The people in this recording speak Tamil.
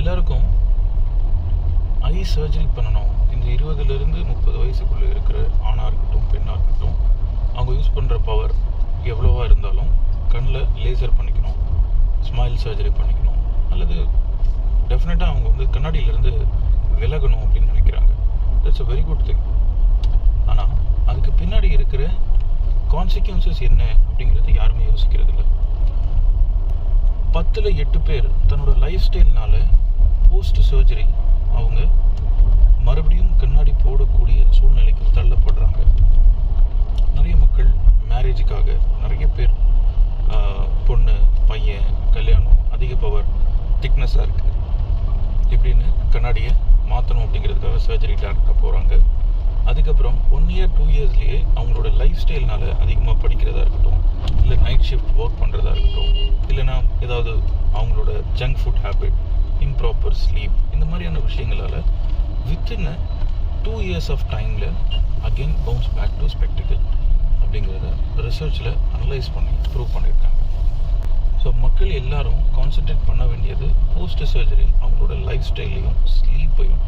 எல்லாருக்கும் ஐ சர்ஜரி பண்ணணும். இந்த இருபதுலேருந்து முப்பது வயசுக்குள்ளே இருக்கிற ஆணாக இருக்கட்டும் பெண்ணாக இருக்கட்டும் அவங்க யூஸ் பண்ணுற பவர் எவ்வளோவா இருந்தாலும் கண்ணில் லேசர் பண்ணிக்கணும் ஸ்மைல் சர்ஜரி பண்ணிக்கணும் அல்லது டெஃபினட்டாக அவங்க வந்து கண்ணாடியிலேருந்து விலகணும் அப்படின்னு நினைக்கிறாங்க. That's a very good thing ஆனால் அதுக்கு பின்னாடி இருக்கிற கான்சிக்வன்சஸ் என்ன அப்படிங்கிறது யாருமே யோசிக்கிறது இல்லை பத்தில் எட்டு பேர் தன்னோட லைஃப் ஸ்டைல்னால போஸ்ட் சர்ஜரி அவங்க மறுபடியும் கண்ணாடி போடக்கூடிய சூழ்நிலைக்கு தள்ளப்படுறாங்க. நிறைய மக்கள் மேரேஜுக்காக நிறைய பேர் பொண்ணு பையன் கல்யாணம் அதிக பவர் திக்னஸாக இருக்குது இப்படின்னு கண்ணாடியை மாற்றணும் அப்படிங்கிறதுக்காக சர்ஜரி டேரக்டாக போகிறாங்க அதுக்கப்புறம் ஒன் இயர் டூ இயர்ஸ்லேயே அவங்களோட லைஃப் ஸ்டைல்னால அதிகமாக படிக்கிறதா இருக்கட்டும் இல்லை நைட் ஷிஃப்ட் ஒர்க் பண்ணுறதா இருக்கட்டும் இல்லைன்னா ஏதாவது அவங்களோட junk food habit improper sleep இந்த மாதிரியான விஷயங்களால் வித்தின் டூ இயர்ஸ் ஆஃப் டைமில் again bounce back to spectacle அப்படிங்கிறத ரிசர்ச்சில் அனலைஸ் பண்ணி ப்ரூவ் பண்ணியிருக்காங்க. ஸோ மக்கள் எல்லாரும் கான்சன்ட்ரேட் பண்ண வேண்டியது போஸ்ட் சர்ஜரி அவங்களோட லைஃப் ஸ்டைலையும் ஸ்லீப்பையும்